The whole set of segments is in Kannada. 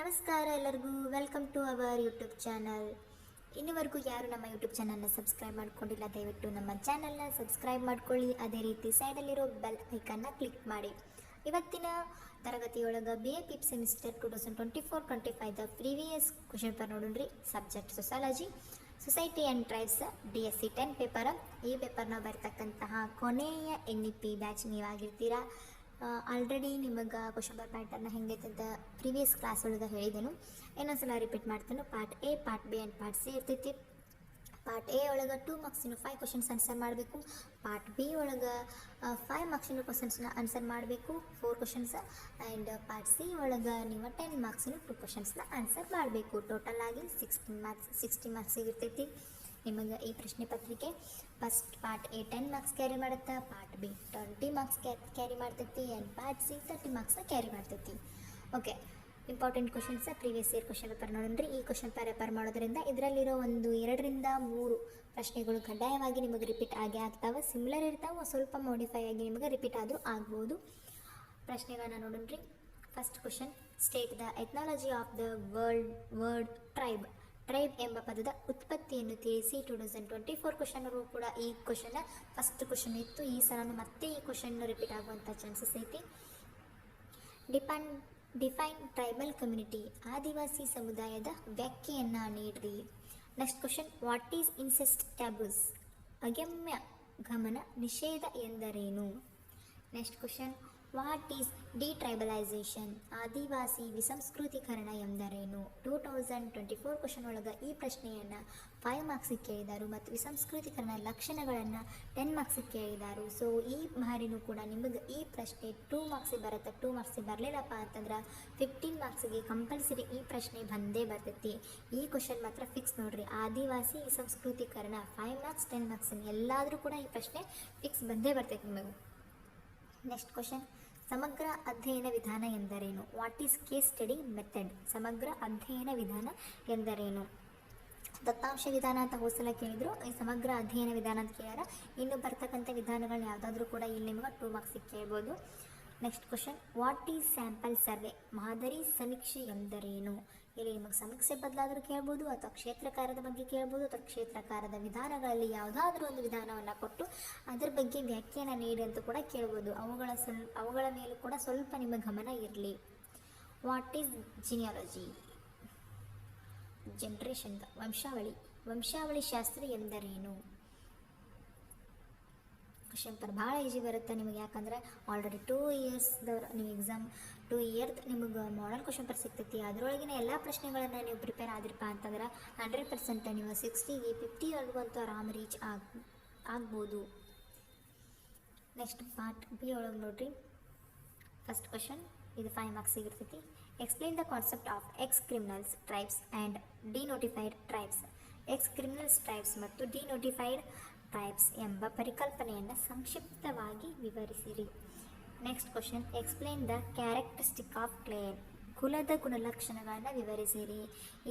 ನಮಸ್ಕಾರ ಎಲ್ಲರಿಗೂ. Welcome to our YouTube channel ಇನ್ನುವರೆಗೂ ಯಾರು ನಮ್ಮ ಯೂಟ್ಯೂಬ್ ಚಾನಲ್ನ ಸಬ್ಸ್ಕ್ರೈಬ್ ಮಾಡ್ಕೊಂಡಿಲ್ಲ, ದಯವಿಟ್ಟು ನಮ್ಮ ಚಾನಲ್ನ ಸಬ್ಸ್ಕ್ರೈಬ್ ಮಾಡ್ಕೊಳ್ಳಿ. ಅದೇ ರೀತಿ ಸೈಡಲ್ಲಿರೋ ಬೆಲ್ ಐಕನ್ನ ಕ್ಲಿಕ್ ಮಾಡಿ. ಇವತ್ತಿನ ತರಗತಿಯೊಳಗೆ B A pip semester two thousand twenty four twenty ಫೈವ್ದ previous question paper ನೋಡ್ರಿ subject sociology society and tribes D S C ten paper ಈ ಪೇಪರ್ನ ಬರ್ತಕ್ಕಂತಹ ಕೊನೆಯ ಎನ್ ಇ ಪಿ ಬ್ಯಾಚ್ ನೀವಾಗಿರ್ತೀರಾ ಆಲ್ರೆಡಿ ನಿಮಗೆ ಕ್ವಶನ್ ಪೇಪರ್ ಪ್ಯಾಟರ್ನ ಹೆಂಗೈತೆ ಅಂತ ಪ್ರೀವಿಯಸ್ ಕ್ಲಾಸ್ ಒಳಗೆ ಹೇಳಿದೆನು. ಇನ್ನೊಂದ್ಸಲ ರಿಪೀಟ್ ಮಾಡ್ತೇನೆ. Part A part B and part C ಇರ್ತೈತಿ. ಪಾರ್ಟ್ ಎ ಒಳಗೆ ಟೂ ಮಾರ್ಕ್ಸಿನ ಫೈವ್ ಕ್ವಶನ್ಸ್ ಆನ್ಸರ್ ಮಾಡಬೇಕು. ಪಾರ್ಟ್ ಬಿ ಒಳಗೆ ಫೈವ್ ಮಾರ್ಕ್ಸಿನ ಕ್ವಶನ್ಸ್ನ ಆನ್ಸರ್ ಮಾಡಬೇಕು. Four questions and part C ಒಳಗೆ ನೀವು ಟೆನ್ ಮಾರ್ಕ್ಸಿನ ಟೂ ಕ್ವಶನ್ಸ್ನ ಆನ್ಸರ್ ಮಾಡಬೇಕು. ಟೋಟಲ್ ಆಗಿ ಸಿಕ್ಸ್ಟೀನ್ ಮಾರ್ಕ್ಸ್ ಸಿಕ್ಸ್ಟಿ ಮಾರ್ಕ್ಸಿಗೆ ಇರ್ತೈತಿ. ನಿಮಗೆ ಈ ಪ್ರಶ್ನೆ ಪತ್ರಿಕೆ first part A ten marks carry ಮಾಡುತ್ತೆ? Part B twenty marks carry ಮಾಡ್ತೈತಿ. ಆ್ಯಂಡ್ ಪಾರ್ಟ್ ಸಿ ತರ್ಟಿ ಮಾರ್ಕ್ಸ್ನ ಕ್ಯಾರಿ ಮಾಡ್ತೈತಿ. Okay important questions previous year question paper ನೋಡೋಣ ಈ ಕ್ವಶನ್ ಪೇಪರ್ ಮಾಡೋದ್ರಿಂದ ಇದರಲ್ಲಿರೋ ಒಂದು ಎರಡರಿಂದ ಮೂರು ಪ್ರಶ್ನೆಗಳು ಕಡ್ಡಾಯವಾಗಿ ನಿಮಗೆ ರಿಪೀಟ್ ಆಗೇ ಆಗ್ತಾವೆ. ಸಿಮಿಲರ್ ಇರ್ತಾವೆ, ಸ್ವಲ್ಪ ಮಾಡಿಫೈ ಆಗಿ ನಿಮಗೆ ರಿಪೀಟ್ ಆದರೂ ಆಗ್ಬೋದು. ಪ್ರಶ್ನೆಗಳನ್ನ ನೋಡಿದ್ರಿ first question state the ethnology of the world word tribe tribe ಎಂಬ ಪದದ ಉತ್ಪತ್ತಿಯನ್ನು ತಿಳಿಸಿ ಟೂ ತೌಸಂಡ್ ಟ್ವೆಂಟಿ ಫೋರ್ ಕ್ವಶನ್ಗೂ ಕೂಡ ಈ ಕ್ವಶನ್ ಫಸ್ಟ್ ಕ್ವಶನ್ ಇತ್ತು. ಈ ಸಲನೂ ಮತ್ತೆ ಈ ಕ್ವಶನ್ ರಿಪೀಟ್ ಆಗುವಂಥ ಚಾನ್ಸಸ್ ಐತಿ. ಡಿಪೆಂಡ್ ಡಿಫೈನ್ ಟ್ರೈಬಲ್ ಕಮ್ಯುನಿಟಿ ಆದಿವಾಸಿ ಸಮುದಾಯದ ವ್ಯಾಖ್ಯೆಯನ್ನು ನೀಡಿರಿ. Next question what is incest taboos ಅಗಮ್ಯ ಗಮನ ನಿಷೇಧ ಎಂದರೇನು? Next question what is detribalisation ಆದಿವಾಸಿ ವಿಸಂಸ್ಕೃತೀಕರಣ ಎಂದರೇನು? Two thousand twenty four question ಒಳಗೆ ಈ ಪ್ರಶ್ನೆಯನ್ನು ಫೈವ್ ಮಾರ್ಕ್ಸಿಗೆ ಕೇಳಿದರು ಮತ್ತು ವಿಸಂಸ್ಕೃತೀಕರಣ ಲಕ್ಷಣಗಳನ್ನು ಟೆನ್ ಮಾರ್ಕ್ಸಿಗೆ ಕೇಳಿದರು. ಸೊ ಈ ಬಾರಿನೂ ಕೂಡ ನಿಮಗೆ ಈ ಪ್ರಶ್ನೆ ಟೂ ಮಾರ್ಕ್ಸಿಗೆ ಬರುತ್ತೆ. ಟೂ ಮಾರ್ಕ್ಸಿಗೆ ಬರಲಿಲ್ಲಪ್ಪ ಅಂತಂದ್ರೆ ಫಿಫ್ಟೀನ್ ಮಾರ್ಕ್ಸಿಗೆ ಕಂಪಲ್ಸರಿ ಈ ಪ್ರಶ್ನೆ ಬಂದೇ ಬರ್ತೈತಿ. ಈ ಕ್ವಶನ್ ಮಾತ್ರ ಫಿಕ್ಸ್ ನೋಡ್ರಿ. ಆದಿವಾಸಿ ವಿಸಂಸ್ಕೃತೀಕರಣ ಫೈವ್ ಮಾರ್ಕ್ಸ್ ಟೆನ್ ಮಾರ್ಕ್ಸ್ ಎಲ್ಲಾದರೂ ಕೂಡ ಈ ಪ್ರಶ್ನೆ ಫಿಕ್ಸ್ ಬಂದೇ ಬರ್ತೈತಿ ನಿಮಗೆ. ನೆಕ್ಸ್ಟ್ ಕ್ವಶನ್ ಸಮಗ್ರ ಅಧ್ಯಯನ ವಿಧಾನ ಎಂದರೇನು? What is case study method ಸಮಗ್ರ ಅಧ್ಯಯನ ವಿಧಾನ ಎಂದರೇನು? ದತ್ತಾಂಶ ವಿಧಾನ ಅಂತ ಹೋಸಲ ಕೇಳಿದ್ರು. ಈ ಸಮಗ್ರ ಅಧ್ಯಯನ ವಿಧಾನ ಅಂತ ಕೇಳ್ಯಾರ. ಇನ್ನು ಬರ್ತಕ್ಕಂಥ ವಿಧಾನಗಳನ್ನ ಯಾವುದಾದ್ರೂ ಕೂಡ ಇಲ್ಲಿ ನಿಮಗೆ ಟೂ ಮಾರ್ಕ್ಸಿಗೆ ಕೇಳ್ಬೋದು. Next question what is sample survey ಮಾದರಿ ಸಮೀಕ್ಷೆ ಎಂದರೇನು? ಇಲ್ಲಿ ನಿಮಗೆ ಸಮೀಕ್ಷೆ ಬದಲಾದರೂ ಕೇಳ್ಬೋದು, ಅಥವಾ ಕ್ಷೇತ್ರಕಾರದ ಬಗ್ಗೆ ಕೇಳ್ಬೋದು, ಅಥವಾ ಕ್ಷೇತ್ರಕಾರದ ವಿಧಾನಗಳಲ್ಲಿ ಯಾವುದಾದ್ರೂ ಒಂದು ವಿಧಾನವನ್ನು ಕೊಟ್ಟು ಅದರ ಬಗ್ಗೆ ವ್ಯಾಖ್ಯಾನ ನೀಡಿ ಅಂತ ಕೂಡ ಕೇಳ್ಬೋದು. ಅವುಗಳ ಸ್ವಲ್ಪ ಅವುಗಳ ಮೇಲೂ ಕೂಡ ಸ್ವಲ್ಪ ನಿಮ್ಮ ಗಮನ ಇರಲಿ. ವಾಟ್ ಈಸ್ ಜಿನಿಯಾಲಜಿ ಜನ್ರೇಷನ್ ವಂಶಾವಳಿ. ವಂಶಾವಳಿ ಶಾಸ್ತ್ರ ಎಂದರೇನು? ಕ್ವಶನ್ ಪೇಪರ್ ಭಾಳ ಈಜಿ ಬರುತ್ತೆ ನಿಮಗೆ. ಯಾಕಂದ್ರೆ ಆಲ್ರೆಡಿ ಟೂ ಇಯರ್ಸ್ದವ್ರು ನೀವು ಎಕ್ಸಾಮ್ ಟೂ ಇಯರ್ ನಿಮಗೆ ಮಾಡಲ್ ಕ್ವಶನ್ ಪರ್ ಸಿಗ್ತೈತಿ. ಅದರೊಳಗಿನ ಎಲ್ಲ ಪ್ರಶ್ನೆಗಳನ್ನು ನೀವು ಪ್ರಿಪೇರ್ ಆದ್ರಪ್ಪ ಅಂತಂದ್ರೆ ಹಂಡ್ರೆಡ್ ಪರ್ಸೆಂಟ್ ನೀವು ಸಿಕ್ಸ್ಟಿಗೆ ಫಿಫ್ಟಿವರೆಗೂ ಅಂತೂ ಆರಾಮ್ ರೀಚ್ ಆಗಿ, ಆಗ್ಬೋದು. ನೆಕ್ಸ್ಟ್ ಪಾರ್ಟ್ ಬಿ ಒಳಗೆ ನೋಡ್ರಿ. ಫಸ್ಟ್ ಕ್ವಶನ್ ಇದು five marks ಸಿಗಿರ್ತೈತಿ. Explain the concept of ex criminals tribes and denotified tribes ex criminals tribes ಮತ್ತು ಡಿನೋಟಿಫೈಡ್ ಟ್ರೈಬ್ಸ್ ಎಂಬ ಪರಿಕಲ್ಪನೆಯನ್ನು ಸಂಕ್ಷಿಪ್ತವಾಗಿ ವಿವರಿಸಿರಿ. Next question explain the characteristic of clan ಕುಲದ ಗುಣಲಕ್ಷಣಗಳನ್ನು ವಿವರಿಸಿರಿ.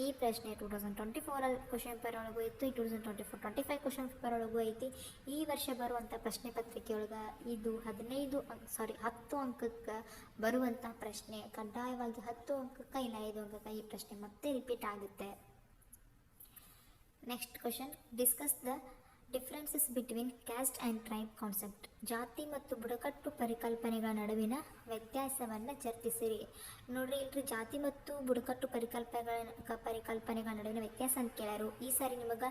ಈ ಪ್ರಶ್ನೆ ಟೂ ತೌಸಂಡ್ ಟ್ವೆಂಟಿ ಫೋರಲ್ಲಿ ಕ್ವಶನ್ ಪೇಪರ್ ಒಳಗೂ ಇತ್ತು. Two thousand twenty four twenty five question paper ಒಳಗೂ ಐತಿ. ಈ ವರ್ಷ ಬರುವಂಥ ಪ್ರಶ್ನೆ ಪತ್ರಿಕೆಯೊಳಗೆ ಇದು ಹದಿನೈದು ಸಾರಿ ಹತ್ತು ಅಂಕಕ್ಕೆ ಬರುವಂಥ ಪ್ರಶ್ನೆ. ಕಡ್ಡಾಯವಾಗಿ ಹತ್ತು ಅಂಕಕ್ಕೆ ಇಲ್ಲ ಐದು ಅಂಕಕ್ಕೆ ಈ ಪ್ರಶ್ನೆ ಮತ್ತೆ ರಿಪೀಟ್ ಆಗುತ್ತೆ. Next question discuss the differences between caste and tribe concept. ಜಾತಿ ಮತ್ತು ಬುಡಕಟ್ಟು ಪರಿಕಲ್ಪನೆಗಳ ನಡುವಿನ ವ್ಯತ್ಯಾಸವನ್ನು ಚರ್ಚಿಸಿರಿ. ನೋಡ್ರಿ, ಇಲ್ರಿ ಜಾತಿ ಮತ್ತು ಬುಡಕಟ್ಟು ಪರಿಕಲ್ಪನೆಗಳ ಪರಿಕಲ್ಪನೆಗಳ ನಡುವಿನ ವ್ಯತ್ಯಾಸ ಅಂತ ಕೇಳರು. ಈ ಸಾರಿ ನಿಮಗೆ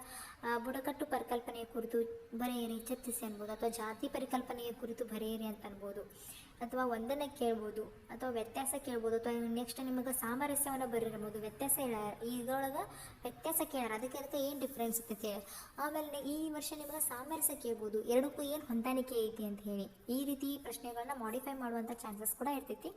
ಬುಡಕಟ್ಟು ಪರಿಕಲ್ಪನೆಯ ಕುರಿತು ಬರೆಯಿರಿ, ಚರ್ಚಿಸಿ ಅನ್ಬೋದು. ಅಥವಾ ಜಾತಿ ಪರಿಕಲ್ಪನೆಯ ಕುರಿತು ಬರೆಯಿರಿ ಅಂತ ಅನ್ಬೋದು. ಅಥವಾ ಒಂದನ್ನು ಕೇಳ್ಬೋದು ಅಥವಾ ವ್ಯತ್ಯಾಸ ಕೇಳ್ಬೋದು ಅಥವಾ ನೆಕ್ಸ್ಟ್ ನಿಮಗೆ ಸಾಮರಸ್ಯವನ್ನು ಬರೀರ್ಬೋದು ವ್ಯತ್ಯಾಸ ಹೇಳ್ಯಾರ ಇದ್ರೊಳಗೆ ವ್ಯತ್ಯಾಸ ಕೇಳ್ಯಾರ ಅದಕ್ಕೆ ಅದಕ್ಕೆ ಏನು ಡಿಫ್ರೆನ್ಸ್ ಐತಿ ಆಮೇಲೆ ಈ ವರ್ಷ ನಿಮಗೆ ಸಾಮರಸ್ಯ ಕೇಳ್ಬೋದು. ಎರಡಕ್ಕೂ ಏನು ಹೊಂದಾಣಿಕೆ ಐತಿ ಅಂತ ಹೇಳಿ. ಈ ರೀತಿ ಪ್ರಶ್ನೆಗಳನ್ನ ಮಾಡಿಫೈ ಮಾಡುವಂಥ ಚಾನ್ಸಸ್ ಕೂಡ ಇರ್ತೈತಿ.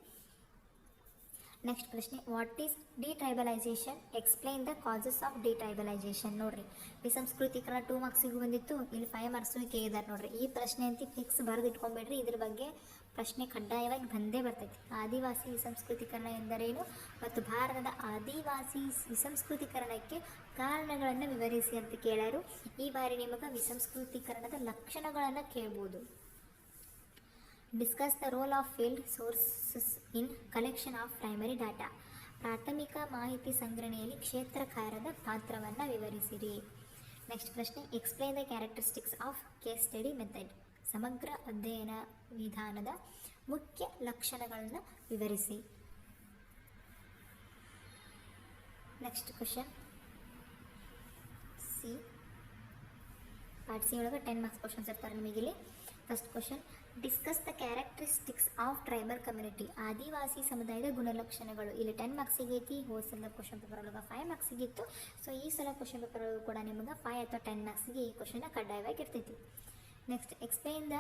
ನೆಕ್ಸ್ಟ್ ಪ್ರಶ್ನೆ what is detribalisation explain the causes of detribalisation ನೋಡ್ರಿ. ವಿಸಂಸ್ಕೃತೀಕರಣ ಟೂ ಮಾರ್ಕ್ಸಿಗೂ ಬಂದಿತ್ತು. ಇಲ್ಲಿ ಫೈವ್ ಮಾರ್ಕ್ಸಿಗೂ ಕೇಳಿದಾರೆ ನೋಡ್ರಿ. ಈ ಪ್ರಶ್ನೆ ಅಂತ ಫಿಕ್ಸ್ ಬರೆದು ಇಟ್ಕೊಂಬೇಡ್ರಿ ಇದ್ರ ಬಗ್ಗೆ ಪ್ರಶ್ನೆ ಕಡ್ಡಾಯವಾಗಿ ಬಂದೇ ಬರ್ತೈತಿ. ಆದಿವಾಸಿ ವಿಸಂಸ್ಕೃತೀಕರಣ ಎಂದರೇನು? ಮತ್ತು ಭಾರತದ ಆದಿವಾಸಿ ವಿಸಂಸ್ಕೃತೀಕರಣಕ್ಕೆ ಕಾರಣಗಳನ್ನು ವಿವರಿಸಿ ಅಂತ ಕೇಳರು. ಈ ಬಾರಿ ನಿಮಗೆ ವಿಸಂಸ್ಕೃತೀಕರಣದ ಲಕ್ಷಣಗಳನ್ನು ಕೇಳ್ಬೋದು. Discuss the role of field sources in collection of primary data. ಪ್ರಾಥಮಿಕ ಮಾಹಿತಿ ಸಂಗ್ರಹಣೆಯಲ್ಲಿ ಕ್ಷೇತ್ರಕಾರದ ಪಾತ್ರವನ್ನು ವಿವರಿಸಿರಿ. ನೆಕ್ಸ್ಟ್ ಪ್ರಶ್ನೆ explain the characteristics of case study method ಸಮಗ್ರ ಅಧ್ಯಯನ ವಿಧಾನದ ಮುಖ್ಯ ಲಕ್ಷಣಗಳನ್ನು ವಿವರಿಸಿ. Next question C. Part C ಒಳಗೆ ಟೆನ್ ಮಾರ್ಕ್ಸ್ ಕ್ವಶನ್ಸ್ ಇರ್ತಾರೆ ನಿಮಗೆ ಇಲ್ಲಿ. First question discuss the characteristics of tribal community ಆದಿವಾಸಿ ಸಮುದಾಯದ ಗುಣಲಕ್ಷಣಗಳು. ಇಲ್ಲಿ ಟೆನ್ ಮಾರ್ಕ್ಸಿಗೆ ಐತಿ ಹೋದ ಸಲ ಕ್ವಶನ್ ಪೇಪರ್ ಒಳಗೆ ಫೈವ್ ಮಾರ್ಕ್ಸಿಗೆ ಇತ್ತು ಸೊ ಈ ಸಲ ಕ್ವಶನ್ ಪೇಪರ್ ಒಳಗೆ ಕೂಡ ನಿಮಗೆ ಫೈವ್ ಅಥವಾ ಟೆನ್ ಮಾರ್ಕ್ಸ್ಗೆ ಈ ಕ್ವಶನ್ ಕಡ್ಡಾಯವಾಗಿ ಇರ್ತೈತಿ. Next explain the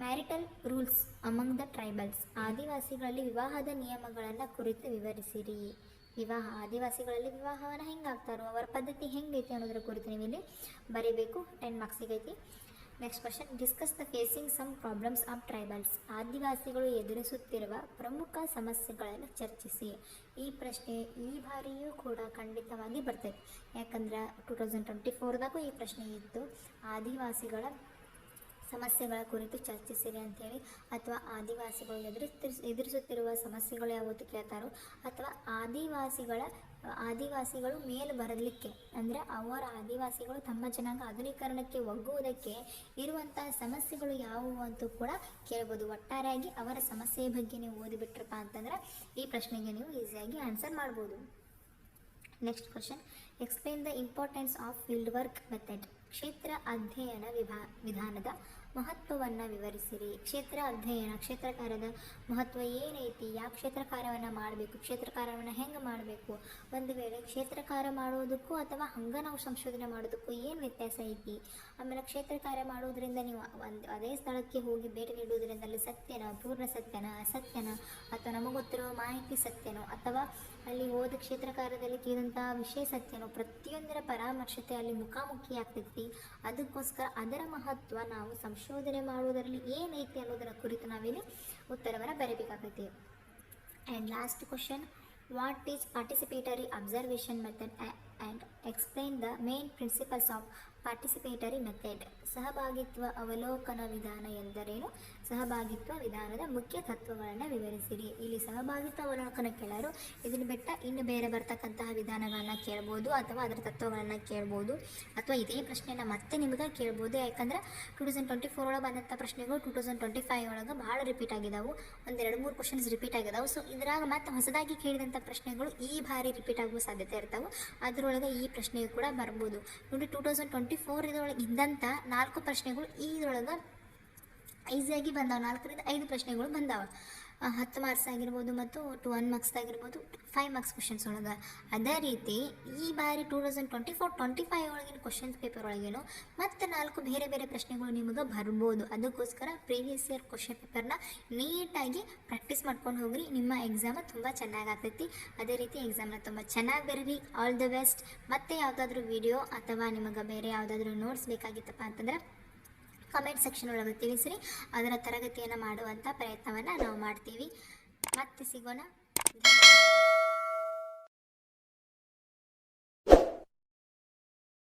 marital rules among the tribals ಆದಿವಾಸಿಗಳಲ್ಲಿ ವಿವಾಹದ ನಿಯಮಗಳನ್ನು ಕುರಿತು ವಿವರಿಸಿರಿ. ವಿವಾಹ, ಆದಿವಾಸಿಗಳಲ್ಲಿ ವಿವಾಹವನ್ನು ಹೆಂಗೆ ಆಗ್ತಾರೋ, ಅವರ ಪದ್ಧತಿ ಹೆಂಗೈತಿ ಅನ್ನೋದ್ರ ಕುರಿತು ನೀವು ಇಲ್ಲಿ ಬರೀಬೇಕು ಟೆನ್ ಮಾರ್ಕ್ಸಿಗೆ ಐತಿ. Next question discuss the facing some problems of tribals ಆದಿವಾಸಿಗಳು ಎದುರಿಸುತ್ತಿರುವ ಪ್ರಮುಖ ಸಮಸ್ಯೆಗಳನ್ನು ಚರ್ಚಿಸಿ ಈ ಪ್ರಶ್ನೆ ಈ ಬಾರಿಯೂ ಕೂಡ ಖಂಡಿತವಾಗಿ ಬರ್ತೈತೆ ಯಾಕಂದ್ರೆ ಟೂ ತೌಸಂಡ್ ಟ್ವೆಂಟಿ ಫೋರ್ದಾಗೂ ಈ ಪ್ರಶ್ನೆ ಇತ್ತು ಆದಿವಾಸಿಗಳ ಸಮಸ್ಯೆಗಳ ಕುರಿತು ಚರ್ಚಿಸಿರಿ ಅಂಥೇಳಿ ಅಥವಾ ಆದಿವಾಸಿಗಳು ಎದುರಿಸ್ತಿರ್ ಎದುರಿಸುತ್ತಿರುವ ಸಮಸ್ಯೆಗಳು ಯಾವತ್ತು ಕೇಳ್ತಾರೋ ಅಥವಾ ಆದಿವಾಸಿಗಳ, ಆದಿವಾಸಿಗಳು ಮೇಲೆ ಬರಲಿಕ್ಕೆ, ಅಂದರೆ ಅವರ ಆದಿವಾಸಿಗಳು ತಮ್ಮ ಜನಾಂಗ ಆಧುನೀಕರಣಕ್ಕೆ ಒಗ್ಗುವುದಕ್ಕೆ ಇರುವಂತಹ ಸಮಸ್ಯೆಗಳು ಯಾವುವು ಅಂತೂ ಕೂಡ ಕೇಳ್ಬೋದು. ಒಟ್ಟಾರೆಯಾಗಿ ಅವರ ಸಮಸ್ಯೆಯ ಬಗ್ಗೆ ನೀವು ಓದಿಬಿಟ್ರಪ್ಪ ಅಂತಂದ್ರೆ ಈ ಪ್ರಶ್ನೆಗೆ ನೀವು ಈಸಿಯಾಗಿ ಆನ್ಸರ್ ಮಾಡ್ಬೋದು. Next question. Explain the importance of field work method ಕ್ಷೇತ್ರ ಅಧ್ಯಯನ ವಿಭಾ, ವಿಧಾನದ ಮಹತ್ವವನ್ನು ವಿವರಿಸಿರಿ. ಕ್ಷೇತ್ರ ಅಧ್ಯಯನ, ಕ್ಷೇತ್ರಕಾರದ ಮಹತ್ವ ಏನೈತಿ? ಯಾವ ಕ್ಷೇತ್ರಕಾರವನ್ನು ಮಾಡಬೇಕು? ಕ್ಷೇತ್ರಕಾರವನ್ನು ಹೆಂಗೆ ಮಾಡಬೇಕು? ಒಂದು ವೇಳೆ ಕ್ಷೇತ್ರಕಾರ ಮಾಡೋದಕ್ಕೂ ಅಥವಾ ಹಂಗೆ ನಾವು ಸಂಶೋಧನೆ ಮಾಡೋದಕ್ಕೂ ಏನು ವ್ಯತ್ಯಾಸ ಐತಿ? ಆಮೇಲೆ ಕ್ಷೇತ್ರಕಾರ ಮಾಡೋದ್ರಿಂದ ನೀವು ಒಂದು ಅದೇ ಸ್ಥಳಕ್ಕೆ ಹೋಗಿ ಭೇಟಿ ನೀಡುವುದರಿಂದ ಅಲ್ಲಿ ಸತ್ಯನ, ಪೂರ್ಣ ಸತ್ಯನ, ಅಸತ್ಯನ ಅಥವಾ ನಮಗೆ ಗೊತ್ತಿರುವ ಮಾಹಿತಿ ಸತ್ಯನೋ ಅಥವಾ ಅಲ್ಲಿ ಹೋದ ಕ್ಷೇತ್ರಕಾರದಲ್ಲಿ ಕೇಳಿದಂತಹ ವಿಷಯ ಸತ್ಯನೋ ಪ್ರತಿಯೊಂದರ ಪರಾಮರ್ಶತೆ ಅಲ್ಲಿ ಮುಖಾಮುಖಿ ಆಗ್ತೈತಿ ಅದಕ್ಕೋಸ್ಕರ ಅದರ ಮಹತ್ವ ನಾವು ಸಂಶೋಧನೆ ಮಾಡುವುದರಲ್ಲಿ ಏನೈತಿ ಅನ್ನೋದರ ಕುರಿತು ನಾವಿಲ್ಲಿ ಉತ್ತರವನ್ನು ಬರೀಬೇಕಾಗೈತಿ and last question what is participatory observation method and explain the main principles of participatory method ಸಹಭಾಗಿತ್ವ ಅವಲೋಕನ ವಿಧಾನ ಎಂದರೇನು? ಸಹಭಾಗಿತ್ವ ವಿಧಾನದ ಮುಖ್ಯ ತತ್ವಗಳನ್ನು ವಿವರಿಸಿರಿ. ಇಲ್ಲಿ ಸಹಭಾಗಿತ್ವ ಅವಲೋಕನ ಕೇಳರು, ಇದನ್ನು ಬಿಟ್ಟ ಇನ್ನು ಬೇರೆ ಬರ್ತಕ್ಕಂತಹ ವಿಧಾನಗಳನ್ನು ಕೇಳ್ಬೋದು ಅಥವಾ ಅದರ ತತ್ವಗಳನ್ನು ಕೇಳ್ಬೋದು ಅಥವಾ ಇದೇ ಪ್ರಶ್ನೆನ ಮತ್ತೆ ನಿಮಗೆ ಕೇಳ್ಬೋದು. ಯಾಕಂದರೆ ಟೂ ತೌಸಂಡ್ ಟ್ವೆಂಟಿ ಫೋರ್ ಒಳಗೆ ಬಂದಂಥ ಪ್ರಶ್ನೆಗಳು ಟೂ ತೌಸಂಡ್ ಟ್ವೆಂಟಿ ಫೈವ್ ಒಳಗೆ ಭಾಳ ರಿಪೀಟ್ ಆಗಿದಾವು. ಒಂದೆರಡು ಮೂರು ಕ್ವಶನ್ಸ್ ರಿಪೀಟ್ ಆಗಿದಾವೆ. ಸೊ ಇದ್ರಾಗ ಮತ್ತೆ ಹೊಸದಾಗಿ ಕೇಳಿದಂಥ ಪ್ರಶ್ನೆಗಳು ಈ ಬಾರಿ ರಿಪೀಟ್ ಆಗುವ ಸಾಧ್ಯತೆ ಇರ್ತಾವೆ. ಅದರೊಳಗೆ ಈ ಪ್ರಶ್ನೆಯು ಕೂಡ ಬರ್ಬೋದು. ನೋಡಿ ಟೂ ತೌಸಂಡ್ ಟ್ವೆಂಟಿ ಫೋರ್ ಇದ್ರೊಳಗೆ ಇದ್ದಂಥ ನಾಲ್ಕು ಪ್ರಶ್ನೆಗಳು ಈ ಇದ್ರೊಳಗೆ ಈಸಿಯಾಗಿ ಬಂದಾವ. ನಾಲ್ಕರಿಂದ ಐದು ಪ್ರಶ್ನೆಗಳು ಬಂದಾವ. ಹತ್ತು ಮಾರ್ಕ್ಸ್ ಆಗಿರ್ಬೋದು ಮತ್ತು ಟು ಒನ್ ಮಾರ್ಕ್ಸ್ ಆಗಿರ್ಬೋದು ಫೈವ್ ಮಾರ್ಕ್ಸ್ ಕ್ವಶನ್ಸ್ ಒಳಗೆ. ಅದೇ ರೀತಿ ಈ ಬಾರಿ two thousand twenty four twenty five ಒಳಗಿನ ಕ್ವಶನ್ಸ್ ಪೇಪರ್ ಒಳಗೇನು ಮತ್ತು ನಾಲ್ಕು ಬೇರೆ ಬೇರೆ ಪ್ರಶ್ನೆಗಳು ನಿಮಗೆ ಬರ್ಬೋದು. ಅದಕ್ಕೋಸ್ಕರ ಪ್ರೀವಿಯಸ್ ಇಯರ್ ಕ್ವಶನ್ ಪೇಪರ್ನ ನೀಟಾಗಿ ಪ್ರಾಕ್ಟೀಸ್ ಮಾಡ್ಕೊಂಡು ಹೋಗ್ರಿ. ನಿಮ್ಮ ಎಕ್ಸಾಮ್ ತುಂಬ ಚೆನ್ನಾಗಿ ಆಗ್ತೈತಿ ಅದೇ ರೀತಿ ಎಕ್ಸಾಮ್ನ ತುಂಬ ಚೆನ್ನಾಗಿ ಬರೀರಿ. ಆಲ್ ದ ಬೆಸ್ಟ್ ಮತ್ತೆ ಯಾವುದಾದ್ರೂ ವಿಡಿಯೋ ಅಥವಾ ನಿಮಗೆ ಬೇರೆ ಯಾವುದಾದ್ರೂ ನೋಟ್ಸ್ ಬೇಕಾಗಿತ್ತಪ್ಪ ಅಂತಂದ್ರೆ ಕಮೆಂಟ್ ಸೆಕ್ಷನ್ ಒಳಗೆ ತಿಳಿಸಿರಿ. ಅದರ ತರಗತಿಯನ್ನು ಮಾಡುವಂಥ ಪ್ರಯತ್ನವನ್ನು ನಾವು ಮಾಡ್ತೀವಿ. ಮತ್ತೆ ಸಿಗೋಣ.